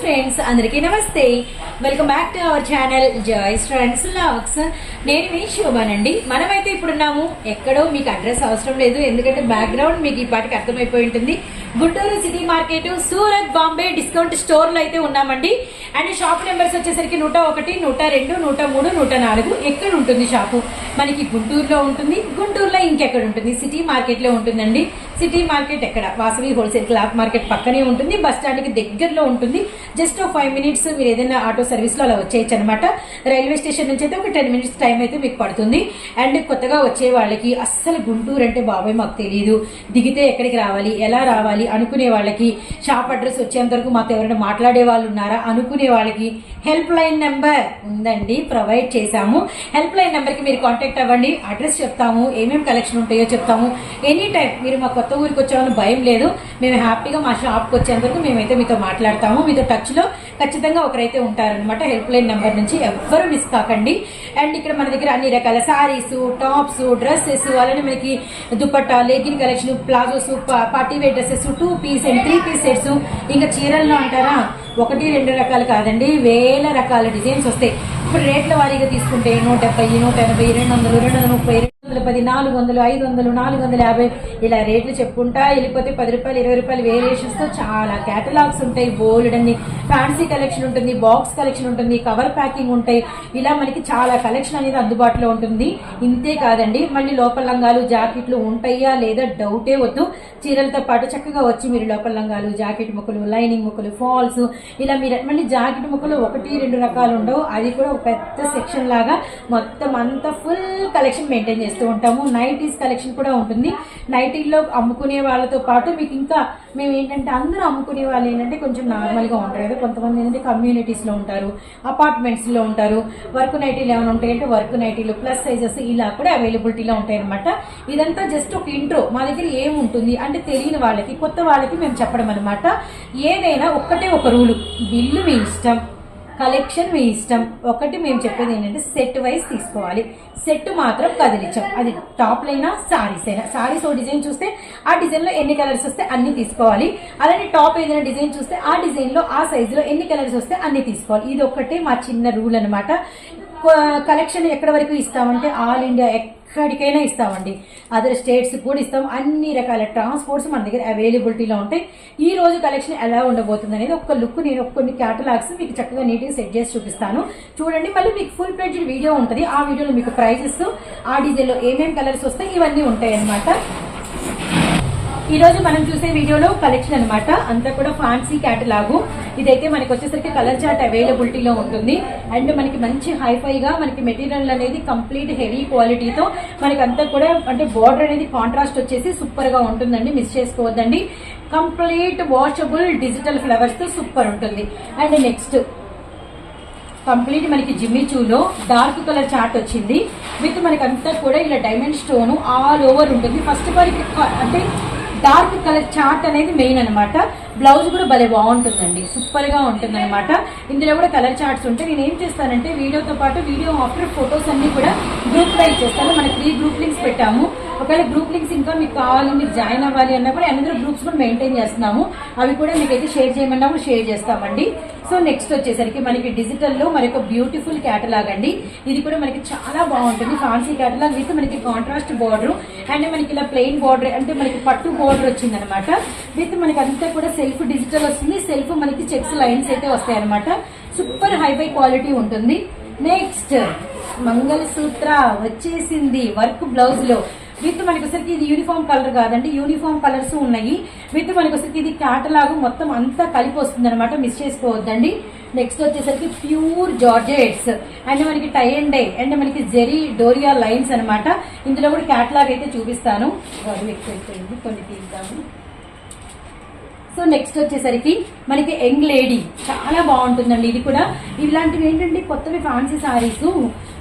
Friends అందరికీ నమస్తే. Welcome back to our channel joys friends లాక్స్ నేను మీ శోభానండి. మనమైతే ఇప్పుడున్నాము. ఎక్కడో మీకు అడ్రస్ అవసరం లేదు. ఎందుకంటే బ్యాక్గ్రౌండ్ మీకు ఈ పాటికి అర్థమైపోయి ఉంటుంది. Guntur city market Surat Bombay discount స్టోర్లో అయితే ఉన్నామండి. అండ్ షాప్ నెంబర్స్ వచ్చేసరికి నూట ఒకటి నూట రెండు నూట మూడు నూట నాలుగు ఎక్కడ ఉంటుంది షాపు? మనకి గుంటూరులో ఉంటుంది గుంటూరులో ఇంకెక్కడ ఉంటుంది? సిటీ మార్కెట్లో ఉంటుందండి. సిటీ మార్కెట్ ఎక్కడ? వాసవి హోల్సేల్ క్లాత్ మార్కెట్ పక్కనే ఉంటుంది బస్ స్టాండ్కి దగ్గరలో ఉంటుంది. జస్ట్ ఫైవ్ మినిట్స్ మీరు ఏదైనా ఆటో సర్వీస్లో అలా వచ్చేయచ్చు అనమాట రైల్వే స్టేషన్ నుంచి అయితే ఒక టెన్ మినిట్స్ టైం అయితే మీకు పడుతుంది. అండ్ కొత్తగా వచ్చే వాళ్ళకి అస్సలు గుంటూరు అంటే బాబాయ్ మాకు తెలియదు దిగితే ఎక్కడికి రావాలి? ఎలా రావాలి? అనుకునే వాళ్ళకి షాప్ అడ్రస్ వచ్చేంత వరకు మాతో ఎవరైనా మాట్లాడే వాళ్ళు ఉన్నారా? అనుకునే వాళ్ళకి హెల్ప్ లైన్ నెంబర్ ఉందండి ప్రొవైడ్ చేశాము. హెల్ప్ లైన్ నెంబర్కి మీరు కాంటాక్ట్ అవ్వండి. అడ్రస్ చెప్తాము ఏమేమి కలెక్షన్ ఉంటాయో చెప్తాము. ఎనీ టైం మీరు మా కొత్త ఊరికి వచ్చామని భయం లేదు. మేము హ్యాపీగా మా షాప్కి వచ్చేంత వరకు మేమైతే మీతో మాట్లాడతాము. మీతో టచ్లో ఖచ్చితంగా ఒకరైతే ఉంటారనమాట హెల్ప్ లైన్ నెంబర్ నుంచి ఎవ్వరు మిస్ కాకండి. అండ్ ఇక్కడ మన దగ్గర అన్ని రకాల సారీస్ టాప్స్ డ్రెస్సెస్ అలానే మనకి dupatta legging collection palazzos party wear dresses two piece and three piece sets ఇంకా చీరల్లో అంటారా? ఒకటి రెండు రకాలు కాదండి. వేల రకాల డిజైన్స్ వస్తాయి. ఇప్పుడు రేట్ల వారీగా తీసుకుంటే నూట డెబ్బై నూట ఎనభై రెండు వందలు రెండు వందల ముప్పై రెండు వందల పది నాలుగు వందలు ఐదు వందలు నాలుగు వందల యాభై ఇలా రేట్లు చెప్పుకుంటా వెళ్ళిపోతే పది రూపాయలు ఇరవై రూపాయలు వేరియేషన్స్తో చాలా క్యాటలాగ్స్ ఉంటాయి బోల్డ్ అన్ని. ఫ్యాన్సీ కలెక్షన్ ఉంటుంది బాక్స్ కలెక్షన్ ఉంటుంది కవర్ ప్యాకింగ్ ఉంటాయి. ఇలా మనకి చాలా కలెక్షన్ అనేది అందుబాటులో ఉంటుంది. ఇంతే కాదండి మళ్ళీ లోపల లంగాలు జాకెట్లు ఉంటాయా లేదా డౌటే వద్దు. చీరలతో పాటు చక్కగా వచ్చి మీరు లోపల లంగాలు జాకెట్ ముక్కలు లైనింగ్ ముక్కలు ఫాల్స్ ఇలా మీరు మళ్ళీ జాకెట్ ముక్కలు ఒకటి రెండు రకాలు ఉండవు. అది కూడా ఒక పెద్ద సెక్షన్ లాగా మొత్తం అంతా ఫుల్ కలెక్షన్ మెయింటైన్ చేస్తూ ఉంటాము. నైటీస్ కలెక్షన్ కూడా ఉంటుంది. నైటీల్లో అమ్ముకునే వాళ్ళతో పాటు మీకు ఇంకా మేము ఏంటంటే అందరూ అమ్ముకునే వాళ్ళు ఏంటంటే కొంచెం నార్మల్గా ఉంటారు కదా. కొంతమంది ఏంటంటే కమ్యూనిటీస్లో ఉంటారు అపార్ట్మెంట్స్లో ఉంటారు. వర్క్ నైటీలు ఏమైనా ఉంటాయంటే వర్క్ నైటీలు ప్లస్ సైజెస్ ఇలా కూడా అవైలబిలిటీలో ఉంటాయి అనమాట ఇదంతా జస్ట్ ఒక ఇంట్రో. మా దగ్గర ఏముంటుంది అంటే తెలియని వాళ్ళకి కొత్త వాళ్ళకి మేము చెప్పడం అనమాట ఏదైనా ఒక్కటే ఒక రూలు. బిల్లు మీ ఇష్టం. కలెక్షన్ మీ ఇష్టం. ఒకటి మేము చెప్పేది ఏంటంటే సెట్ వైజ్ తీసుకోవాలి. సెట్ మాత్రం కదిలించాం. అది టాప్లైనా శారీస్ సారీస్ అయినా. సారీస్ ఓ డిజైన్ చూస్తే ఆ డిజైన్లో ఎన్ని కలర్స్ వస్తే అన్ని తీసుకోవాలి. అలానే టాప్ ఏదైనా డిజైన్ చూస్తే ఆ డిజైన్లో ఆ సైజులో ఎన్ని కలర్స్ వస్తే అన్ని తీసుకోవాలి. ఇది ఒక్కటే మా చిన్న రూల్ అనమాట కలెక్షన్ ఎక్కడ వరకు ఇస్తామంటే ఆల్ ఇండియా ఎక్కడికైనా ఇస్తామండి. అదర్ స్టేట్స్ కూడా ఇస్తాం. అన్ని రకాల ట్రాన్స్పోర్ట్స్ మన దగ్గర అవైలబిలిటీలో ఉంటాయి. ఈ రోజు కలెక్షన్ ఎలా ఉండబోతుంది అనేది ఒక లుక్ నేను ఒక కొన్ని క్యాటలాగ్స్ మీకు చక్కగా నీట్గా సెట్ చేసి చూపిస్తాను. చూడండి మళ్ళీ మీకు ఫుల్ ప్లేటెడ్ వీడియో ఉంటుంది. ఆ వీడియోలో మీకు ప్రైజెస్ ఆ డిజైన్లో ఏమేమి కలర్స్ వస్తాయి ఇవన్నీ ఉంటాయి అనమాట ఈ రోజు మనం చూసే వీడియోలో కలెక్షన్ అనమాట అంతా కూడా ఫ్యాన్సీ క్యాటలాగు ఇదైతే మనకి వచ్చేసరికి కలర్ చార్ట్ అవైలబిలిటీలో ఉంటుంది. అండ్ మనకి మంచి హైఫైగా మనకి మెటీరియల్ అనేది కంప్లీట్ హెవీ క్వాలిటీతో మనకి అంతా కూడా అంటే బార్డర్ అనేది కాంట్రాస్ట్ వచ్చేసి సూపర్గా ఉంటుందండి. మిస్ చేసుకోవద్దండి. కంప్లీట్ వాషబుల్ డిజిటల్ ఫ్లవర్స్తో సూపర్ ఉంటుంది. అండ్ నెక్స్ట్ కంప్లీట్ మనకి జిమ్మిచూలో డార్క్ కలర్ చార్ట్ వచ్చింది. విత్ మనకి అంతా కూడా ఇలా డైమండ్ స్టోన్ ఆల్ ఓవర్ ఉంటుంది. ఫస్ట్ ఆఫ్ అంటే డార్క్ కలర్ చార్ట్ అనేది మెయిన్ అనమాట బ్లౌజ్ కూడా భలే బాగుంటుందండి. సూపర్గా ఉంటుందన్నమాట. ఉంటుంది అనమాట ఇందులో కూడా కలర్ చార్ట్స్ ఉంటాయి. నేను ఏం చేస్తానంటే వీడియోతో పాటు వీడియో ఆఫ్టర్ ఫొటోస్ అన్ని కూడా గ్రూప్ వైజ్ చేస్తాను. మనకి త్రీ గ్రూప్ లింక్స్ పెట్టాము. ఒకవేళ గ్రూప్ లింక్స్ ఇంకా మీకు కావాలి మీరు జాయిన్ అవ్వాలి అన్నా కూడా అందరూ గ్రూప్స్ కూడా మెయింటైన్ చేస్తున్నాము. అవి కూడా మీకైతే షేర్ చేయమన్నా కూడా షేర్ చేస్తామండి. సో నెక్స్ట్ వచ్చేసరికి మనకి డిజిటల్లో మరొక బ్యూటిఫుల్ క్యాటలాగ్ అండి. ఇది కూడా మనకి చాలా బాగుంటుంది. ఫ్యాన్సీ క్యాటలాగ్ విత్ మనకి కాంట్రాస్ట్ బార్డర్ అండ్ మనకి ఇలా ప్లెయిన్ బార్డర్ అంటే మనకి పట్టు బార్డర్ వచ్చింది అనమాట విత్ మనకి అంతా కూడా సెల్ఫ్ డిజిటల్ వస్తుంది. సెల్ఫ్ మనకి చెక్స్ లైన్స్ అయితే వస్తాయి అనమాట సూపర్ హైఫై క్వాలిటీ ఉంటుంది. నెక్స్ట్ మంగళసూత్ర వచ్చేసింది. వర్క్ బ్లౌజ్లో. విత్ మనకి వచ్చరికి ఇది యూనిఫామ్ కలర్ కాదండి యూనిఫామ్ కలర్స్ ఉన్నాయి. విత్ మనకి ఇది క్యాటలాగ్ మొత్తం అంతా కలిపి వస్తుంది అనమాట మిస్ చేసుకోవద్దండి. నెక్స్ట్ వచ్చేసరికి ప్యూర్ జార్జెట్స్ అండ్ మనకి టై అండ్ డై అండ్ మనకి జెరీ డోరియా లైన్స్ అనమాట ఇందులో కూడా క్యాటలాగ్ అయితే చూపిస్తాను. కొన్ని తీద్దాము. సో నెక్స్ట్ వచ్చేసరికి మనకి యంగ్ లేడీ చాలా బాగుంటుందండి ఇది కూడా. ఇలాంటివి ఏంటంటే కొత్తవి ఫ్యాన్సీ సారీస్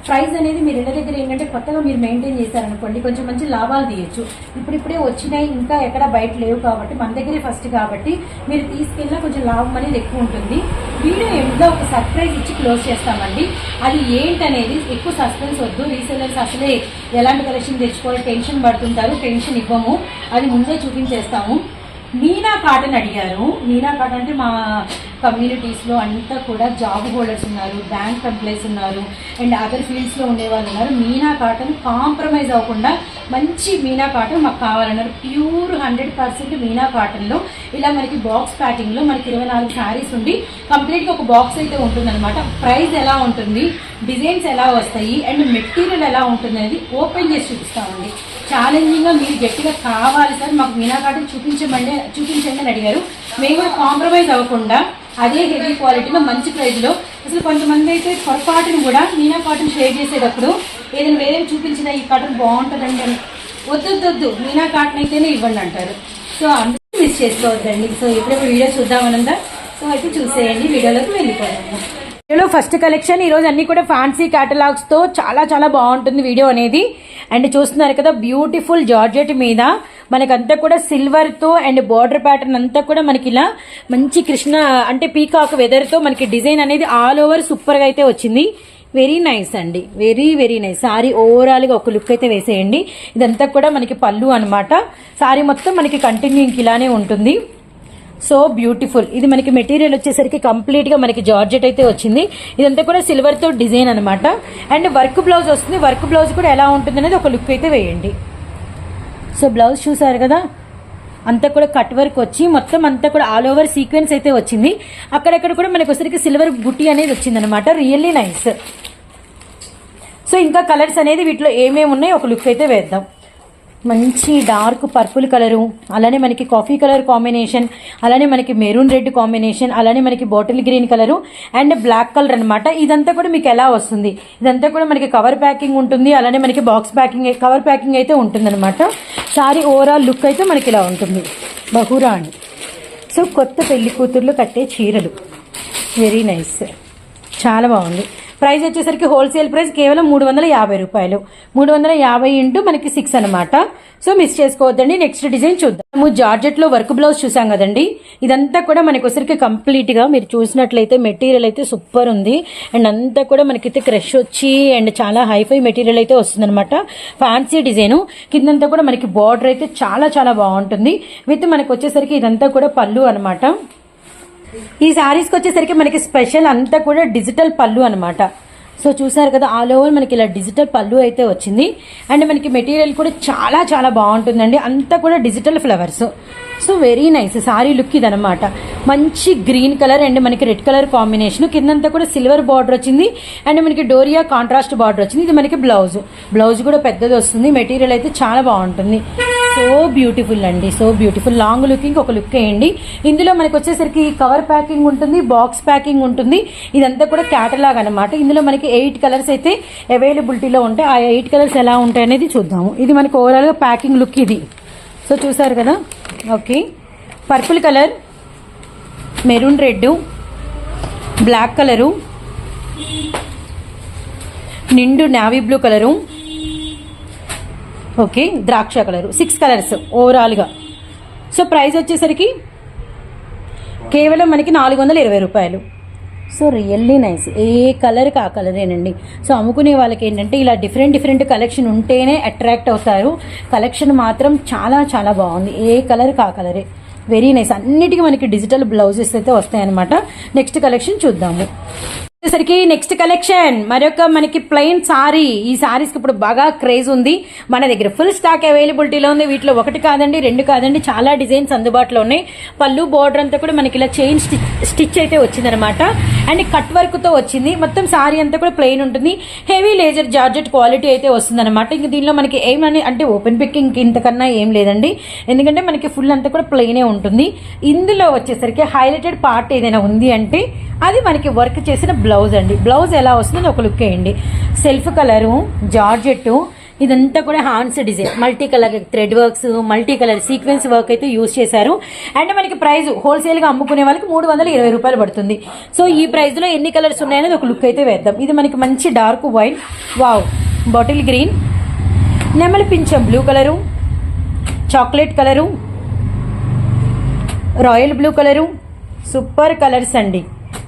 ప్రైస్ అనేది మీరు ఇళ్ళ దగ్గర ఏంటంటే కొత్తగా మీరు మెయింటైన్ చేశారనుకోండి కొంచెం మంచి లాభాలు తీయచ్చు. ఇప్పుడిప్పుడే వచ్చినాయి ఇంకా ఎక్కడ బయట లేవు కాబట్టి మన దగ్గరే ఫస్ట్ కాబట్టి మీరు తీసుకెళ్ళినా కొంచెం లాభం అనేది ఎక్కువ ఉంటుంది. వీడియో ఎండ్లో ఒక సర్ప్రైజ్ ఇచ్చి క్లోజ్ చేస్తామండి. అది ఏంటనేది ఎక్కువ సస్పెన్స్ వద్దు రీసెలర్స్ అసలే ఎలాంటి కలెక్షన్ తెచ్చుకోవాలి టెన్షన్ పడుతుంటారు టెన్షన్ ఇవ్వము. అది ముందే చూపించేస్తాము. మీనా కాటన్ అడిగారు. మీనా కాటన్ అంటే మా కమ్యూనిటీస్లో అంతా కూడా జాబ్ హోల్డర్స్ ఉన్నారు బ్యాంక్ ఎంప్లాయీస్ ఉన్నారు అండ్ అదర్ ఫీల్డ్స్లో ఉండే వాళ్ళు ఉన్నారు. మీనా కాటన్ కాంప్రమైజ్ అవ్వకుండా మంచి మీనా కాటన్ మాకు కావాలన్నారు. ప్యూర్ హండ్రెడ్ పర్సెంట్ మీనా కాటన్లో ఇలా మనకి బాక్స్ ప్యాకింగ్లో మనకి ఇరవై నాలుగు శారీస్ ఉండి కంప్లీట్గా ఒక బాక్స్ అయితే ఉంటుందన్నమాట. ప్రైస్ ఎలా ఉంటుంది డిజైన్స్ ఎలా వస్తాయి అండ్ మెటీరియల్ ఎలా ఉంటుంది అనేది ఓపెన్ చేసి చూపిస్తామండి. ఛాలెంజింగ్గా మీరు గట్టిగా కావాలి సార్ మాకు మీనా కాటన్ చూపించమండి చూపించండి అని అడిగారు. మేము కూడా కాంప్రమైజ్ అవ్వకుండా అదే హెవీ క్వాలిటీలో మంచి ప్రైస్లో అసలు కొంతమంది అయితే పొరపాటును కూడా మీనా కాటన్ షేర్ చేసేటప్పుడు ఏదైనా వేరే చూపించిన ఈ కాటన్ బాగుంటుందండి అని. వద్దు వద్దు, మీనా కాటన్ అయితేనే ఇవ్వండి అంటారు. సో అందరూ మిస్ చేసుకోవద్దండి. సో ఎప్పుడెప్పుడు వీడియో చూద్దామనుందా? సో అయితే చూసేయండి. వీడియోలోకి వెళ్ళిపోయాము వీడియోలో ఫస్ట్ కలెక్షన్ ఈరోజు అన్ని కూడా ఫ్యాన్సీ క్యాటలాగ్స్తో చాలా చాలా బాగుంటుంది వీడియో అనేది. అండ్ చూస్తున్నారు కదా బ్యూటిఫుల్ జార్జెట్ మీద మనకంతా కూడా సిల్వర్తో అండ్ బార్డర్ ప్యాటర్న్ అంతా కూడా మనకి ఇలా మంచి కృష్ణ అంటే పీకాక్ వెదర్తో మనకి డిజైన్ అనేది ఆల్ ఓవర్ సూపర్గా అయితే వచ్చింది. వెరీ నైస్ అండి. వెరీ వెరీ నైస్ సారీ ఓవరాల్గా ఒక లుక్ అయితే వేసేయండి. ఇదంతా కూడా మనకి పళ్ళు అన్నమాట. సారీ మొత్తం మనకి కంటిన్యూ ఇంక ఇలానే ఉంటుంది. So beautiful. ఇది మనకి మెటీరియల్ వచ్చేసరికి కంప్లీట్గా మనకి జార్జెట్ అయితే వచ్చింది. ఇదంతా కూడా సిల్వర్తో డిజైన్ అనమాట అండ్ వర్క్ బ్లౌజ్ వస్తుంది. వర్క్ బ్లౌజ్ కూడా ఎలా ఉంటుంది అనేది ఒక లుక్ అయితే వేయండి. సో బ్లౌజ్ చూసారు కదా? అంతా కూడా కట్ వర్క్ వచ్చి మొత్తం అంతా కూడా ఆల్ ఓవర్ సీక్వెన్స్ అయితే వచ్చింది. అక్కడక్కడ కూడా మనకు వచ్చరికి సిల్వర్ బుట్టి అనేది వచ్చింది అనమాట రియల్లీ నైస్. సో ఇంకా కలర్స్ అనేది వీటిలో ఏమేమి ఉన్నాయి ఒక లుక్ అయితే వేద్దాం. మంచి డార్క్ పర్పుల్ కలరు అలానే మనకి కాఫీ కలర్ కాంబినేషన్ అలానే మనకి మెరూన్ రెడ్ కాంబినేషన్ అలానే మనకి bottle green colour and black colour అనమాట ఇదంతా కూడా మీకు ఎలా వస్తుంది? ఇదంతా కూడా మనకి కవర్ ప్యాకింగ్ ఉంటుంది అలానే మనకి బాక్స్ ప్యాకింగ్ కవర్ ప్యాకింగ్ అయితే ఉంటుందన్నమాట. సారీ ఓవరాల్ లుక్ అయితే మనకి ఇలా ఉంటుంది. బహురాణి. సో కొత్త పెళ్ళి కూతుర్లు కట్టే చీరలు. Very nice. చాలా బాగుంది. ప్రైస్ వచ్చేసరికి హోల్సేల్ ప్రైస్ కేవలం మూడు వందల యాభై రూపాయలు. మూడు వందల యాభై ఇంటూ మనకి సిక్స్ అనమాట సో మిస్ చేసుకోవద్దండి. నెక్స్ట్ డిజైన్ చూద్దాం. మేము జార్జెట్లో వర్క్ బ్లౌజ్ చూసాం కదండి. ఇదంతా కూడా మనకి వచ్చరికి కంప్లీట్గా మీరు చూసినట్లయితే మెటీరియల్ అయితే సూపర్ ఉంది. అండ్ అంతా కూడా మనకైతే క్రష్ వచ్చి అండ్ చాలా హైఫై మెటీరియల్ అయితే వస్తుంది అనమాట ఫ్యాన్సీ డిజైన్ కిందంతా కూడా మనకి బార్డర్ అయితే చాలా చాలా బాగుంటుంది. విత్ మనకు వచ్చేసరికి ఇదంతా కూడా పళ్ళు అనమాట ఈ శారీస్కి వచ్చేసరికి మనకి స్పెషల్ అంతా కూడా డిజిటల్ పళ్ళు అనమాట సో చూసారు కదా ఆల్ ఓవర్ మనకి ఇలా డిజిటల్ పళ్ళు అయితే వచ్చింది. అండ్ మనకి మెటీరియల్ కూడా చాలా చాలా బాగుంటుందండి. అంతా కూడా digital flowers so very nice sari look ఇదనమాట మంచి గ్రీన్ కలర్ అండ్ మనకి రెడ్ కలర్ కాంబినేషన్ కిందంతా కూడా సిల్వర్ బార్డర్ వచ్చింది. అండ్ మనకి డోరియా కాంట్రాస్ట్ బార్డర్ వచ్చింది. ఇది మనకి బ్లౌజ్ బ్లౌజ్ కూడా పెద్దది వస్తుంది. మెటీరియల్ అయితే చాలా బాగుంటుంది. సో బ్యూటిఫుల్ అండి సో బ్యూటిఫుల్. లాంగ్ లుకింగ్ ఒక లుక్ వేయండి. ఇందులో మనకి వచ్చేసరికి కవర్ ప్యాకింగ్ ఉంటుంది బాక్స్ ప్యాకింగ్ ఉంటుంది. ఇదంతా కూడా క్యాటలాగ్ అనమాట ఇందులో మనకి ఎయిట్ కలర్స్ అయితే అవైలబిలిటీలో ఉంటాయి. ఆ ఎయిట్ కలర్స్ ఎలా ఉంటాయి అనేది చూద్దాము. ఇది మనకి ఓవరాల్గా ప్యాకింగ్ లుక్ ఇది. సో చూసారు కదా? Okay. Purple colour maroon red black colour నిండు నావీ బ్లూ కలరు ఓకే ద్రాక్ష కలర్ సిక్స్ కలర్స్ ఓవరాల్గా సో ప్రైస్ వచ్చేసరికి కేవలం మనకి నాలుగు వందల ఇరవై రూపాయలు. సో రియల్లీ నైస్ ఏ కలర్కి ఆ కలరేనండి సో అమ్ముకునే వాళ్ళకి ఏంటంటే ఇలా డిఫరెంట్ డిఫరెంట్ కలెక్షన్ ఉంటేనే అట్రాక్ట్ అవుతారు. కలెక్షన్ మాత్రం చాలా చాలా బాగుంది. ఏ కలర్కి ఆ కలరే వెరీ నైస్ అన్నిటికీ మనకి డిజిటల్ బ్లౌజెస్ అయితే వస్తాయన్నమాట. నెక్స్ట్ కలెక్షన్ చూద్దాము. వచ్చేసరికి నెక్స్ట్ కలెక్షన్ మరొక మనకి ప్లెయిన్ సారీ ఈ సారీస్కి ఇప్పుడు బాగా క్రేజ్ ఉంది. మన దగ్గర ఫుల్ స్టాక్ అవైలబిలిటీలో ఉంది. వీటిలో ఒకటి కాదండి రెండు కాదండి. చాలా డిజైన్స్ అందుబాటులో ఉన్నాయి. పళ్ళు బోర్డర్ అంతా కూడా మనకి ఇలా చైన్ స్టిచ్ అయితే వచ్చిందనమాట. అండ్ కట్ వర్క్తో వచ్చింది. మొత్తం సారీ అంతా కూడా ప్లెయిన్ ఉంటుంది. హెవీ లేజర్ జార్జెట్ క్వాలిటీ అయితే వస్తుందన్నమాట ఇంక దీనిలో మనకి ఏమని అంటే ఓపెన్ పిక్కింగ్ ఇంతకన్నా ఏం లేదండి. ఎందుకంటే మనకి ఫుల్ అంతా కూడా ప్లెయినే ఉంటుంది. ఇందులో వచ్చేసరికి హైలైటెడ్ పార్ట్ ఏదైనా ఉంది అంటే అది మనకి వర్క్ చేసిన బ్లౌజ్ బ్లౌజ్ అండి. బ్లౌజ్ ఎలా వస్తుందో ఒక లుక్ వేయండి. సెల్ఫ్ కలరు జార్జెట్ ఇదంతా కూడా hands design. Multi colour thread works multi colour sequence work అయితే యూస్ చేశారు. అండ్ మనకి ప్రైస్ హోల్సేల్గా అమ్ముకునే వాళ్ళకి మూడు వందల ఇరవై రూపాయలు పడుతుంది. సో ఈ ప్రైస్లో ఎన్ని కలర్స్ ఉన్నాయనేది ఒక లుక్ అయితే వేద్దాం. ఇది మనకి మంచి dark white wow bottle green నెమలి పింఛం blue colour chocolate colour royal blue colour. Super colours అండి.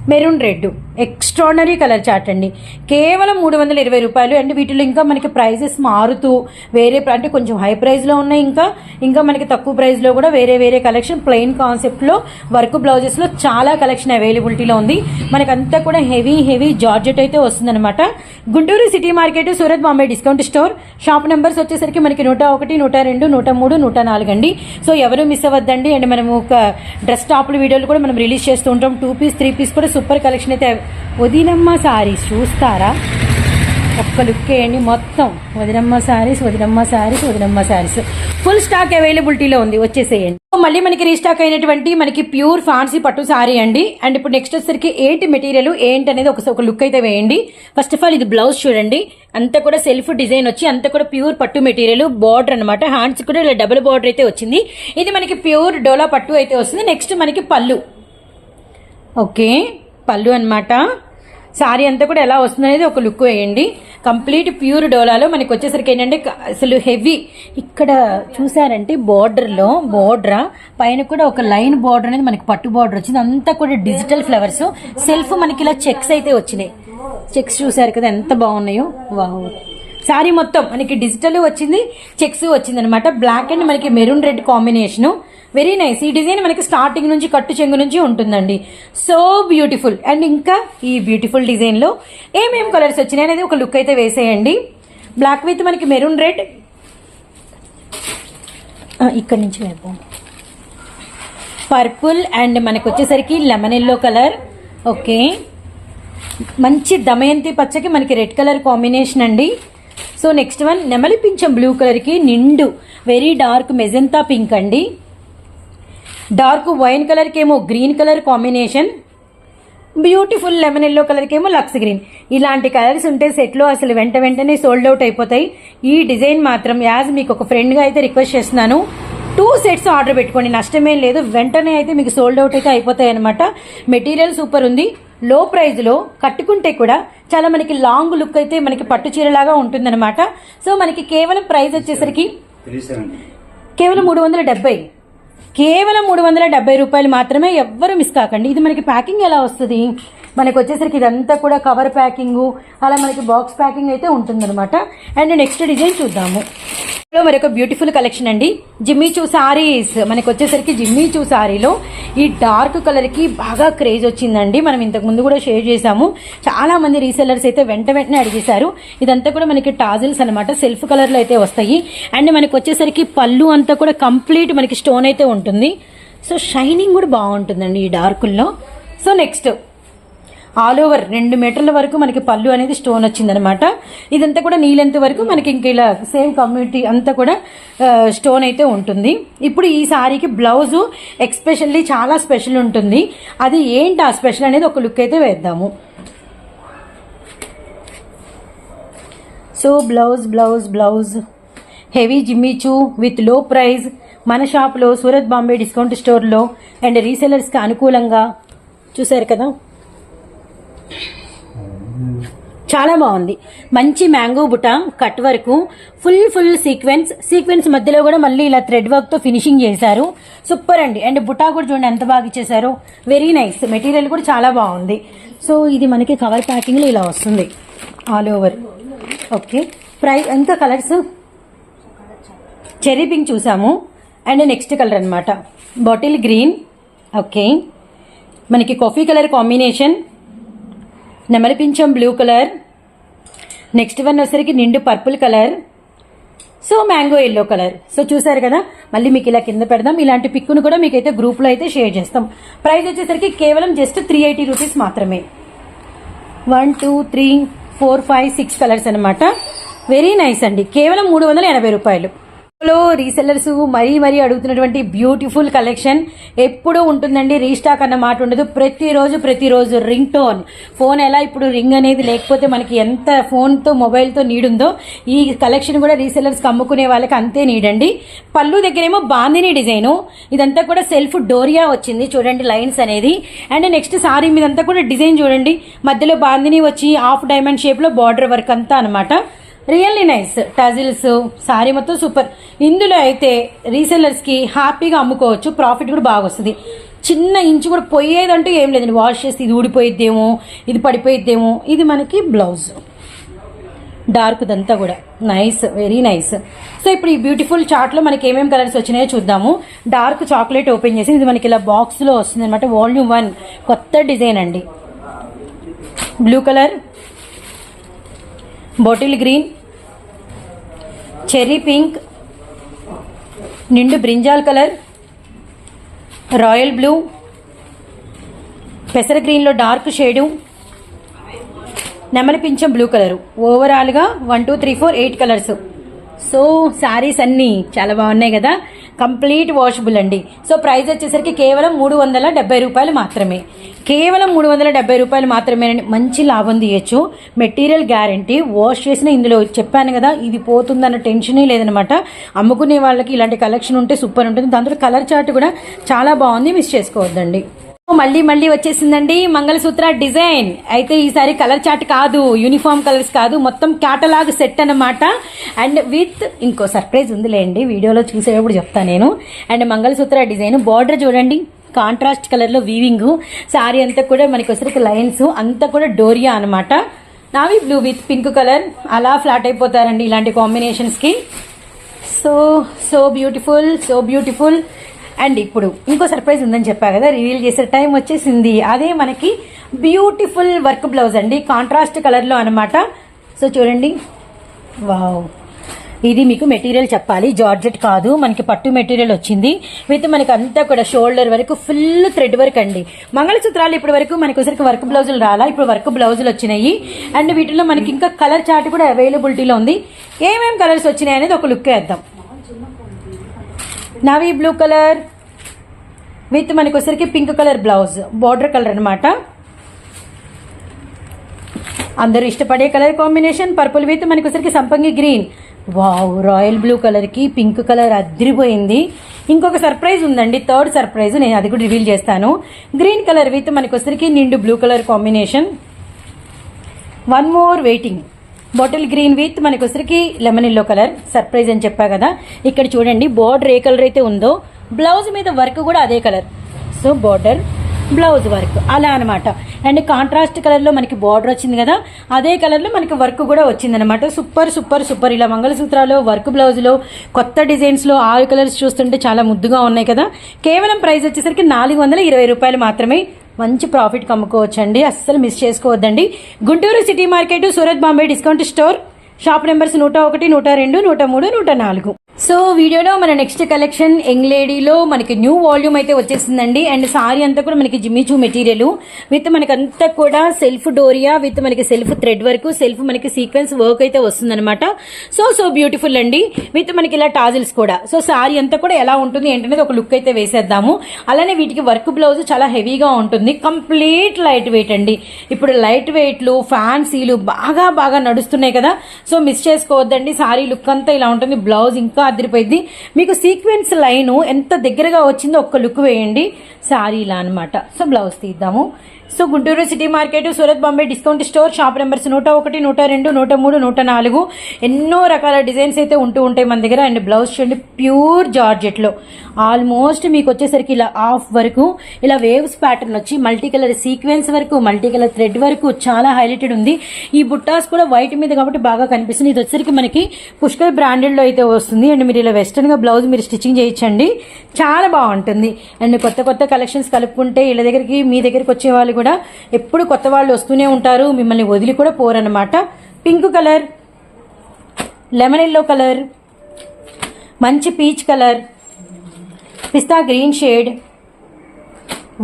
Maroon red. Extraordinary colour chart అండి. కేవలం మూడు వందల ఇరవై రూపాయలు. అండ్ వీటిలో ఇంకా మనకి ప్రైజెస్ మారుతూ వేరే అంటే కొంచెం హై ప్రైస్లో ఉన్నాయి ఇంకా. ఇంకా మనకి తక్కువ ప్రైస్లో కూడా వేరే వేరే కలెక్షన్ ప్లెయిన్ కాన్సెప్ట్లో వర్క్ బ్లౌజెస్లో చాలా కలెక్షన్ అవైలబిలిటీలో ఉంది. మనకంతా కూడా హెవీ హెవీ జార్జెట్ అయితే వస్తుందన్నమాట. Guntur city market Surat Bombay discount store shop numbers వచ్చేసరికి మనకి నూట ఒకటి నూట రెండు నూట మూడు నూట నాలుగు అండి. సో ఎవరు మిస్ అవ్వద్దండి. అండ్ మనము ఒక డ్రెస్ టాప్ల వీడియోలు కూడా మనం రిలీజ్ చేస్తూ ఉంటాం. టూ పీస్ త్రీ పీస్ కూడా సూపర్ కలెక్షన్ అయితే వదినమ్మ శారీస్ చూస్తారా? ఒక్క లుక్ వేయండి మొత్తం. వదినమ్మ సారీస్ వదినమ్మ సారీస్ వదినమ్మ సారీస్ ఫుల్ స్టాక్ అవైలబిలిటీలో ఉంది. వచ్చేసేయండి. సో మళ్ళీ మనకి రీస్టాక్ అయినటువంటి మనకి ప్యూర్ ఫ్యాన్సీ పట్టు సారీ అండి. అండ్ ఇప్పుడు నెక్స్ట్ వచ్చేసరికి ఏంటి మెటీరియల్ ఏంటి అనేది ఒకసారి ఒక లుక్ అయితే వేయండి. ఫస్ట్ ఆఫ్ ఆల్ ఇది బ్లౌజ్ చూడండి. అంతా కూడా సెల్ఫ్ డిజైన్ వచ్చి అంతా కూడా ప్యూర్ పట్టు మెటీరియల్ బార్డర్ అనమాట హ్యాండ్స్ కూడా ఇలా డబుల్ బార్డర్ అయితే వచ్చింది. ఇది మనకి ప్యూర్ డోలా పట్టు అయితే వస్తుంది. నెక్స్ట్ మనకి పళ్ళు. ఓకే. పళ్ళు అనమాట శారీ అంతా కూడా ఎలా వస్తుందనేది ఒక లుక్ వేయండి. కంప్లీట్ ప్యూర్ డోలాలో మనకి వచ్చేసరికి ఏంటంటే అసలు హెవీ. ఇక్కడ చూసారంటే బార్డర్లో బార్డర్? పైన కూడా ఒక లైన్ బార్డర్ అనేది మనకి పట్టు బార్డర్ వచ్చింది. అంతా కూడా డిజిటల్ ఫ్లవర్స్. సెల్ఫ్ మనకి ఇలా చెక్స్ అయితే వచ్చినాయి. చెక్స్ చూసారు కదా ఎంత బాగున్నాయో. వావ్. శారీ మొత్తం మనకి డిజిటల్ వచ్చింది చెక్స్ వచ్చింది అనమాట బ్లాక్ అండ్ మనకి maroon red combination. Very nice ఈ డిజైన్ మనకి స్టార్టింగ్ నుంచి కట్టు చెంగు నుంచి ఉంటుందండి. సో బ్యూటిఫుల్ అండ్ ఇంకా ఈ బ్యూటిఫుల్ డిజైన్లో ఏమేమి కలర్స్ వచ్చినాయి అనేది ఒక లుక్ అయితే వేసేయండి. బ్లాక్ విత్ మనకి మెరూన్ రెడ్ ఇక్కడ నుంచి వేద్దాం. పర్పుల్ అండ్ మనకు వచ్చేసరికి లెమన్ ఎల్లో కలర్ ఓకే మంచి దమయంతి పచ్చకి మనకి రెడ్ కలర్ కాంబినేషన్ అండి. సో నెక్స్ట్ వన్ నెమలి పింఛం బ్లూ కలర్కి నిండు వెరీ డార్క్ మెజెంతా పింక్ అండి. డార్క్ వైన్ కలర్కి ఏమో green colour combination beautiful lemon yellow కలర్కి ఏమో లక్స్ గ్రీన్ ఇలాంటి కలర్స్ ఉంటే సెట్లో అసలు వెంట వెంటనే సోల్డ్ అవుట్ అయిపోతాయి. ఈ డిజైన్ మాత్రం యాజ్ మీకు ఒక ఫ్రెండ్గా అయితే రిక్వెస్ట్ చేస్తున్నాను. టూ సెట్స్ ఆర్డర్ పెట్టుకోండి. నష్టమేం లేదు. వెంటనే అయితే మీకు సోల్డ్ అవుట్ అయితే అయిపోతాయి అనమాట మెటీరియల్ సూపర్ ఉంది. లో ప్రైస్లో కట్టుకుంటే కూడా చాలా మనకి లాంగ్ లుక్ అయితే మనకి పట్టు చీరలాగా ఉంటుందన్నమాట. సో మనకి కేవలం ప్రైస్ వచ్చేసరికి కేవలం మూడు వందల డెబ్బై. కేవలం మూడు వందల డెబ్బై రూపాయలు మాత్రమే ఎవ్వరు మిస్ కాకండి. ఇది మనకి ప్యాకింగ్ ఎలా వస్తుంది? మనకు వచ్చేసరికి ఇదంతా కూడా కవర్ ప్యాకింగ్ అలా మనకి బాక్స్ ప్యాకింగ్ అయితే ఉంటుందన్నమాట. అండ్ నెక్స్ట్ డిజైన్ చూద్దాము. ఇందులో మరొక బ్యూటిఫుల్ కలెక్షన్ అండి. జిమ్మీ చూ సారీస్ మనకి వచ్చేసరికి జిమ్మీ చూ సారీలో ఈ డార్క్ కలర్కి బాగా క్రేజ్ వచ్చిందండి. మనం ఇంతకు ముందు కూడా షేర్ చేసాము చాలా మంది రీసెల్లర్స్ అయితే వెంట వెంటనే అడిగేశారు ఇదంతా కూడా మనకి టాజిల్స్ అనమాట సెల్ఫ్ కలర్లో అయితే వస్తాయి. అండ్ మనకు వచ్చేసరికి పళ్ళు అంతా కూడా కంప్లీట్ మనకి స్టోన్ అయితే ఉంటుంది. సో షైనింగ్ కూడా బాగుంటుందండి ఈ డార్కుల్లో సో నెక్స్ట్ ఆల్ ఓవర్ రెండు మీటర్ల వరకు మనకి పళ్ళు అనేది స్టోన్ వచ్చిందనమాట. ఇదంతా కూడా నీలెంత వరకు మనకి ఇంక ఇలా సేమ్ కమ్యూనిటీ అంతా కూడా స్టోన్ అయితే ఉంటుంది. ఇప్పుడు ఈ సారీకి బ్లౌజు ఎక్స్పెషల్లీ చాలా స్పెషల్ ఉంటుంది. అది ఏంటి ఆ స్పెషల్ అనేది ఒక లుక్ అయితే వేద్దాము. So blouse blouse blouse. Heavy Jimmy Choo విత్లో price. మన షాప్లో సూరత్ బాంబే డిస్కౌంట్ స్టోర్లో అండ్ రీసెలర్స్కి అనుకూలంగా. చూసారు కదా? చాలా బాగుంది. మంచి మ్యాంగో బుట కట్ వరకు. Full full sequence. సీక్వెన్స్ మధ్యలో కూడా మళ్ళీ ఇలా థ్రెడ్ వర్క్తో ఫినిషింగ్ చేశారు. సూపర్ అండి. అండ్ బుటా కూడా చూడండి ఎంత బాగా ఇచ్చేసారు వెరీ నైస్. మెటీరియల్ కూడా చాలా బాగుంది. సో ఇది మనకి కవర్ ప్యాకింగ్లో ఇలా వస్తుంది. All over. ఓకే. ప్రై ఎంత కలర్స్? చెర్రీ పింక్ చూసాము. అండ్ నెక్స్ట్ కలర్ అన్నమాట. Bottle green. ఓకే. మనకి కాఫీ కలర్ కాంబినేషన్. నెమలి పింఛం బ్లూ కలర్. నెక్స్ట్ వన్ వచ్చేసరికి నిండు purple colour. So mango yellow colour. So చూసారు కదా? మళ్ళీ మీకు ఇలా కింద పెడదాం. ఇలాంటి పిక్కును కూడా మీకైతే గ్రూప్లో అయితే షేర్ చేస్తాం. ప్రైస్ వచ్చేసరికి కేవలం జస్ట్ త్రీ ఎయిటీ రూపీస్ మాత్రమే. One two three four five six colours అనమాట వెరీ నైస్ అండి. కేవలం మూడు వందల ఎనభై రూపాయలు. లో రీసెల్లర్స్ మరీ మరీ అడుగుతున్నటువంటి బ్యూటిఫుల్ కలెక్షన్ ఎప్పుడూ ఉంటుందండి. రీస్టాక్ అన్న మాట ఉండదు. ప్రతిరోజు ప్రతిరోజు రింగ్ టోన్. ఫోన్ ఎలా ఇప్పుడు రింగ్ అనేది లేకపోతే మనకి ఎంత ఫోన్తో మొబైల్తో నీడుందో ఉందో ఈ కలెక్షన్ కూడా రీసెల్లర్స్ అమ్ముకునే వాళ్ళకి అంతే నీడండి. పళ్ళు దగ్గరేమో బాందిని డిజైను. ఇదంతా కూడా సెల్ఫ్ డోరియా వచ్చింది. చూడండి లైన్స్ అనేది. అండ్ నెక్స్ట్ సారీ మీదంతా కూడా డిజైన్ చూడండి. మధ్యలో బాందిని వచ్చి హాఫ్ డైమండ్ షేప్లో బార్డర్ వర్క్ అంతా అనమాట రియల్లీ నైస్ టజిల్స్ సారీ మొత్తం సూపర్. ఇందులో అయితే రీసెల్లర్స్కి హ్యాపీగా అమ్ముకోవచ్చు ప్రాఫిట్ కూడా బాగా వస్తుంది. చిన్న ఇంచు కూడా పోయేదంటూ ఏం లేదండి. వాష్ చేస్తే ఇది ఊడిపోయిద్దేమో ఇది పడిపోయిద్దేమో ఇది మనకి బ్లౌజ్. డార్క్ దంతా కూడా. Nice very nice. సో ఇప్పుడు ఈ బ్యూటిఫుల్ చార్ట్లో మనకి ఏమేమి కలర్స్ వచ్చినాయో చూద్దాము. డార్క్ చాక్లెట్ ఓపెన్ చేసి ఇది మనకి ఇలా బాక్స్లో వస్తుంది అనమాట వాల్యూమ్ వన్ కొత్త డిజైన్ అండి. Blue colour bottle green cherry pink నిండు బ్రింజాల్ కలర్ రాయల్ బ్లూ పెసర గ్రీన్లో డార్క్ షేడు నెమలి పింఛం బ్లూ కలరు. ఓవరాల్గా one two three four eight colours so saris అన్నీ చాలా బాగున్నాయి కదా. కంప్లీట్ వాషబుల్ అండి. సో ప్రైస్ వచ్చేసరికి కేవలం మూడు వందల డెబ్బై రూపాయలు మాత్రమే. కేవలం మూడు వందల డెబ్బై రూపాయలు మాత్రమే మంచి లాభం తీయచ్చు. మెటీరియల్ గ్యారంటీ వాష్ చేసిన ఇందులో చెప్పాను కదా ఇది పోతుందన్న టెన్షనే లేదనమాట. అమ్ముకునే వాళ్ళకి ఇలాంటి కలెక్షన్ ఉంటే సూపర్ ఉంటుంది. దాంతో కలర్ చార్ట్ కూడా చాలా బాగుంది. మిస్ చేసుకోవద్దండి. మళ్ళీ మళ్ళీ వచ్చేసిందండి మంగళసూత్ర డిజైన్. అయితే ఈసారి కలర్ చాట్ కాదు యూనిఫామ్ కలర్స్ కాదు మొత్తం క్యాటలాగ్ సెట్ అనమాట అండ్ విత్ ఇంకో సర్ప్రైజ్ ఉందిలేండి వీడియోలో చూసేటప్పుడు చెప్తాను నేను. అండ్ మంగళసూత్ర డిజైన్ బార్డర్ చూడండి కాంట్రాస్ట్ కలర్లో వీవింగ్ శారీ అంతా కూడా మనకి వచ్చరికి లైన్స్ అంతా కూడా డోరియా అనమాట navy blue with pink colour అలా ఫ్లాట్ అయిపోతారండి ఇలాంటి కాంబినేషన్స్కి so so beautiful so beautiful and ఇప్పుడు ఇంకో సర్ప్రైజ్ ఉందని చెప్పా కదా రివీల్ చేసే టైం వచ్చేసింది. అదే మనకి బ్యూటిఫుల్ వర్క్ బ్లౌజ్ అండి. కాంట్రాస్ట్ కలర్లో అనమాట సో చూడండి. వావ్ ఇది మీకు మెటీరియల్ చెప్పాలి. జార్జెట్ కాదు. మనకి పట్టు మెటీరియల్ వచ్చింది. విత్ మనకి అంతా కూడా షోల్డర్ వరకు ఫుల్ థ్రెడ్ వర్క్ అండి. మంగళసూత్రాలు ఇప్పటి వరకు మనకి ఒకసారికి వర్క్ బ్లౌజులు రాలా? ఇప్పుడు వర్క్ బ్లౌజులు వచ్చినాయి. అండ్ వీటిలో మనకి ఇంకా కలర్ చార్ట్ కూడా అవైలబిలిటీలో ఉంది. ఏమేమి కలర్స్ వచ్చినాయి అనేది ఒక లుక్ వేద్దాం. Navy blue colour with మనకొసరికి pink colour blouse border colour అనమాట అందరూ ఇష్టపడే కలర్ కాంబినేషన్ పర్పుల్ విత్ మనకొసరికి సంపంగి గ్రీన్ వావ్ రాయల్ బ్లూ కలర్కి పింక్ కలర్ అదిరిపోయింది. ఇంకొక సర్ప్రైజ్ ఉందండి థర్డ్ సర్ప్రైజ్ నేను అది కూడా రివీల్ చేస్తాను. గ్రీన్ కలర్ విత్ మనకొసరికి నిండు blue colour combination one more waiting bottle green with మనకి వచ్చరికి లెమన్ ఎల్లో కలర్. సర్ప్రైజ్ అని చెప్పా కదా. ఇక్కడ చూడండి బార్డర్ ఏ కలర్ అయితే ఉందో బ్లౌజ్ మీద వర్క్ కూడా అదే colour. So border blouse work. అలా అనమాట అండ్ కాంట్రాస్ట్ కలర్లో మనకి బార్డర్ వచ్చింది కదా అదే కలర్లో మనకి వర్క్ కూడా వచ్చిందనమాట సూపర్ సూపర్ సూపర్. ఇలా మంగళసూత్రాలు వర్క్ బ్లౌజ్లో కొత్త డిజైన్స్లో ఆరు కలర్స్ చూస్తుంటే చాలా ముద్దుగా ఉన్నాయి కదా. కేవలం ప్రైస్ వచ్చేసరికి నాలుగు వందల ఇరవై రూపాయలు మాత్రమే మంచి ప్రాఫిట్ అమ్ముకోవచ్చండి అస్సలు మిస్ చేసుకోవద్దండి. Guntur city market Surat Bombay discount store. Shop numbers నూట ఒకటి నూట రెండు నూట మూడు నూట నాలుగు. సో వీడియోలో మన నెక్స్ట్ కలెక్షన్ యంగ్ లేడీలో మనకి న్యూ వాల్యూమ్ అయితే వచ్చేసిందండి. అండ్ సారీ అంతా కూడా మనకి జిమ్మిచూ మెటీరియల్. విత్ మనకి అంతా కూడా సెల్ఫ్ డోరియా విత్ మనకి సెల్ఫ్ థ్రెడ్ వర్క్ సెల్ఫ్ మనకి సీక్వెన్స్ వర్క్ అయితే వస్తుందన్నమాట. సో సో బ్యూటిఫుల్ అండి. విత్ మనకి ఇలా టాజిల్స్ కూడా. సో సారీ అంతా కూడా ఎలా ఉంటుంది ఏంటనేది ఒక లుక్ అయితే వేసేద్దాము. అలానే వీటికి వర్క్ బ్లౌజ్ చాలా హెవీగా ఉంటుంది. కంప్లీట్ లైట్ వెయిట్ అండి. ఇప్పుడు లైట్ వెయిట్లు ఫ్యాన్సీలు బాగా బాగా నడుస్తున్నాయి కదా. సో మిస్ చేసుకోవద్దండి. సారీ లుక్ అంతా ఇలా ఉంటుంది. బ్లౌజ్ ఇంకా అదిరిపోయింది మీకు సీక్వెన్స్ లైను ఎంత దగ్గరగా వచ్చిందో ఒక్క లుక్ వేయండి. సారీ ఇలా అనమాట so blouse తీద్దాము. So Guntur city market Surat Bombay discount store shop numbers నూట ఒకటి నూట రెండు నూట మూడు నూట నాలుగు. ఎన్నో రకాల డిజైన్స్ అయితే ఉంటూ ఉంటాయి మన దగ్గర. అండ్ బ్లౌజ్ చూడండి ప్యూర్ జార్జెట్లో ఆల్మోస్ట్ మీకు వచ్చేసరికి ఇలా ఆఫ్ వరకు ఇలా వేవ్స్ ప్యాటర్న్ వచ్చి మల్టీ కలర్ సీక్వెన్స్ వరకు మల్టీ కలర్ థ్రెడ్ వరకు చాలా హైలైటెడ్ ఉంది. ఈ బుట్టాస్ కూడా వైట్ మీద కాబట్టి బాగా కనిపిస్తుంది. ఇది వచ్చేసరికి మనకి పుష్కర్ బ్రాండెడ్లో అయితే వస్తుంది. అండ్ మీరు ఇలా వెస్టర్న్గా బ్లౌజ్ మీరు స్టిచ్చింగ్ చేయించండి. చాలా బాగుంటుంది. అండ్ కొత్త కొత్త కలెక్షన్స్ కలుపుకుంటే వీళ్ళ దగ్గరికి మీ దగ్గరికి వచ్చే వాళ్ళు కూడా ఎప్పుడు కొత్త వాళ్ళు వస్తూనే ఉంటారు. మిమ్మల్ని వదిలి కూడా పోరనమాట pink colour lemon yellow colour మంచి పీచ్ కలర్ పిస్తా green shade.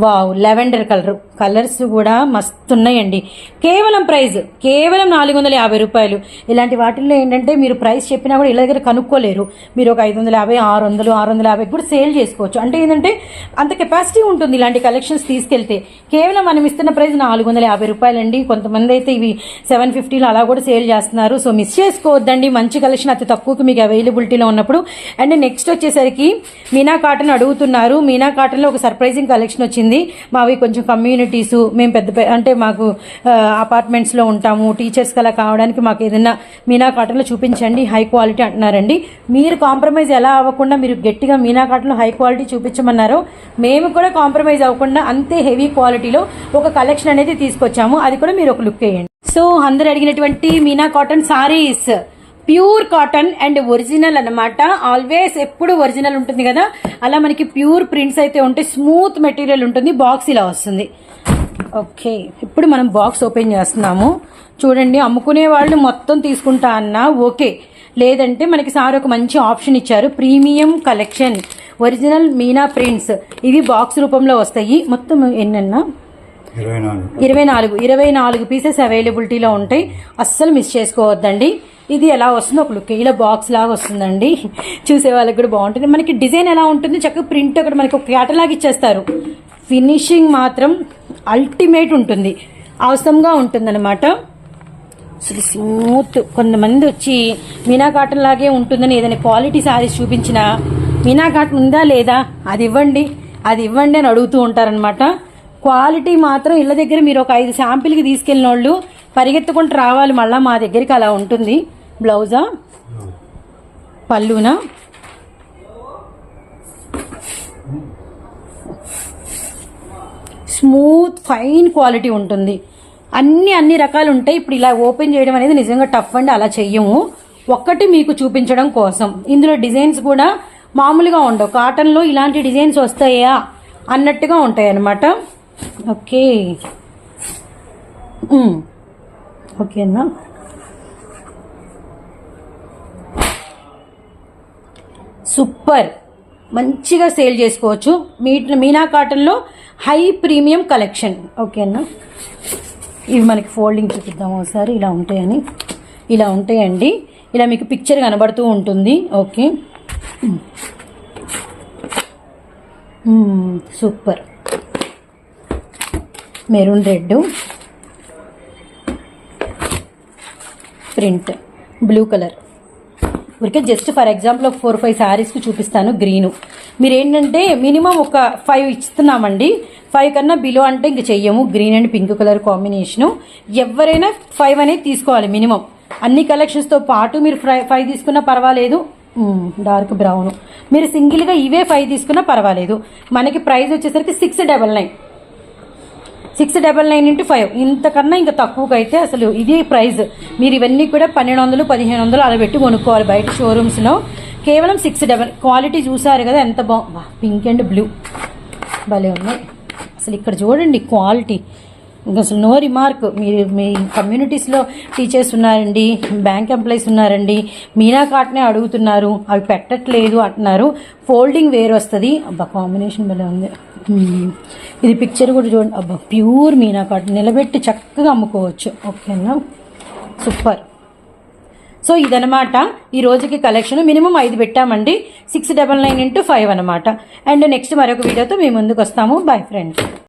Wow lavender colour. Colours కూడా మస్తు ఉన్నాయండి కేవలం ప్రైస్ కేవలం నాలుగు వందల యాభై రూపాయలు. ఇలాంటి వాటిల్లో ఏంటంటే మీరు ప్రైస్ చెప్పినా కూడా ఇలా దగ్గర కనుక్కోలేరు. మీరు ఒక ఐదు వందల యాభై ఆరు వందలు ఆరు వందల యాభై కూడా సేల్ చేసుకోవచ్చు. అంటే ఏంటంటే అంత కెపాసిటీ ఉంటుంది ఇలాంటి కలెక్షన్స్ తీసుకెళ్తే. కేవలం మనం ఇస్తున్న ప్రైస్ నాలుగు వందల యాభై రూపాయలండి. కొంతమంది అయితే ఇవి సెవెన్ ఫిఫ్టీలో అలా కూడా సేల్ చేస్తున్నారు. సో మిస్ చేసుకోవద్దండి. మంచి కలెక్షన్ అతి తక్కువకి మీకు అవైలబిలిటీలో ఉన్నప్పుడు. అండ్ నెక్స్ట్ వచ్చేసరికి మీనా కాటన్ అడుగుతున్నారు. మీనా కాటన్లో ఒక సర్ప్రైజింగ్ కలెక్షన్ వచ్చింది. మావి కొంచెం కమ్యూనిటీ ఫెసిలిటీస్ మేము పెద్ద అంటే మాకు అపార్ట్మెంట్స్లో ఉంటాము టీచర్స్కి అలా కావడానికి మాకు ఏదైనా మీనా కాటన్లో చూపించండి హై క్వాలిటీ అంటున్నారండి. మీరు కాంప్రమైజ్ ఎలా అవ్వకుండా మీరు గట్టిగా మీనా కాటన్లో హై క్వాలిటీ చూపించమన్నారో మేము కూడా కాంప్రమైజ్ అవ్వకుండా అంతే హెవీ క్వాలిటీలో ఒక కలెక్షన్ అనేది తీసుకొచ్చాము. అది కూడా మీరు ఒక లుక్ వేయండి. సో అందరు అడిగినటువంటి Meena cotton saris pure cotton and original అన్నమాట. ఆల్వేస్ ఎప్పుడు ఒరిజినల్ ఉంటుంది కదా అలా మనకి ప్యూర్ ప్రింట్స్ అయితే ఉంటాయి స్మూత్ మెటీరియల్ ఉంటుంది బాక్స్ ఇలా వస్తుంది. ఓకే ఇప్పుడు మనం బాక్స్ ఓపెన్ చేస్తున్నాము. చూడండి అమ్ముకునే వాళ్ళు మొత్తం తీసుకుంటా అన్నా ఓకే. లేదంటే మనకి సార్ ఒక మంచి ఆప్షన్ ఇచ్చారు premium collection original Meena prints. ఇవి బాక్స్ రూపంలో వస్తాయి. మొత్తం ఎన్నన్నా? ఇరవై నాలుగు. ఇరవై నాలుగు. పీసెస్ అవైలబిలిటీలో ఉంటాయి. అస్సలు మిస్ చేసుకోవద్దండి. ఇది ఎలా వస్తుందో ఒక లుక్ ఇలా బాక్స్ లాగా వస్తుందండి. చూసే వాళ్ళకి కూడా బాగుంటుంది. మనకి డిజైన్ ఎలా ఉంటుంది? చక్కగా ప్రింట్ అక్కడ మనకి ఒక క్యాటలాగ్ ఇచ్చేస్తారు. ఫినిషింగ్ మాత్రం అల్టిమేట్ ఉంటుంది. అవసరంగా ఉంటుందన్నమాట. అసలు స్మూత్ కొంతమంది వచ్చి మీనా కాటన్ లాగే ఉంటుందని ఏదైనా క్వాలిటీ శారీస్ చూపించినా మీనా కాటన్ ఉందా లేదా? అది ఇవ్వండి. అది ఇవ్వండి అని అడుగుతూ ఉంటారనమాట క్వాలిటీ మాత్రం ఇళ్ళ దగ్గర మీరు ఒక ఐదు శాంపిల్కి తీసుకెళ్ళిన వాళ్ళు పరిగెత్తుకుంటూ రావాలి మళ్ళీ మా దగ్గరికి అలా ఉంటుంది. బ్లౌజా? పళ్ళునా? స్మూత్ ఫైన్ క్వాలిటీ ఉంటుంది. అన్ని అన్ని రకాలు ఉంటాయి. ఇప్పుడు ఇలా ఓపెన్ చేయడం అనేది నిజంగా టఫ్ అండి. అలా చెయ్యము. ఒక్కటి మీకు చూపించడం కోసం. ఇందులో డిజైన్స్ కూడా మామూలుగా ఉండవు. కాటన్లో ఇలాంటి డిజైన్స్ వస్తాయా? అన్నట్టుగా ఉంటాయి అన్నమాట ఓకే. ఓకేనా సూపర్. మంచిగా సేల్ చేసుకోవచ్చు. మీ మీనా కాటన్లో హై ప్రీమియం కలెక్షన్. ఓకేనా ఇవి మనకి ఫోల్డింగ్ చూపిద్దాం ఒకసారి. ఇలా ఉంటాయని. ఇలా ఉంటాయండి. ఇలా మీకు పిక్చర్ కనబడుతూ ఉంటుంది. Okay. Super. Maroon red print blue colour. ఊరికే జస్ట్ ఫర్ ఎగ్జాంపుల్ ఒక ఫోర్ ఫైవ్ శారీస్కి చూపిస్తాను గ్రీను మీరు ఏంటంటే మినిమం ఒక ఫైవ్ ఇస్తున్నామండి. ఫైవ్ కన్నా బిలో అంటే ఇంక చెయ్యము. Green and pink colour combination ఎవరైనా ఫైవ్ అనేది తీసుకోవాలి మినిమం అన్ని కలెక్షన్స్తో పాటు మీరు ఫ్రై ఫైవ్ తీసుకున్నా పర్వాలేదు. డార్క్ బ్రౌన్ మీరు సింగిల్గా ఇవే ఫైవ్ తీసుకున్నా పర్వాలేదు. మనకి ప్రైస్ వచ్చేసరికి six double nine six double nine into five. ఇంతకన్నా ఇంకా తక్కువకి అయితే అసలు ఇది ప్రైస్. మీరు ఇవన్నీ కూడా పన్నెండు వందలు పదిహేను వందలు అలా పెట్టి కొనుక్కోవాలి బయట షోరూమ్స్లో. కేవలం సిక్స్ డబల్ క్వాలిటీ చూసారు కదా ఎంత బాగు పింక్ అండ్ బ్లూ. భలే ఉన్నాయి. అసలు ఇక్కడ చూడండి క్వాలిటీ. అసలు నో రిమార్క్ మీరు మీ కమ్యూనిటీస్లో టీచర్స్ ఉన్నారండి బ్యాంక్ ఎంప్లాయీస్ ఉన్నారండి మీనా కాట్నే అడుగుతున్నారు అవి పెట్టట్లేదు అంటున్నారు. ఫోల్డింగ్ వేరు వస్తుంది. అబ్బా కాంబినేషన్ భలే ఉంది. ఇది పిక్చర్ కూడా చూడండి. అబ్బా ప్యూర్ మీనా కాట్ నిలబెట్టి చక్కగా అమ్ముకోవచ్చు. ఓకేనా? సూపర్. సో ఇదనమాట ఈ రోజుకి కలెక్షన్ మినిమం ఐదు పెట్టామండి. Six double nine into five అనమాట అండ్ నెక్స్ట్ మరొక వీడియోతో మేము ముందుకు వస్తాము. Bye friends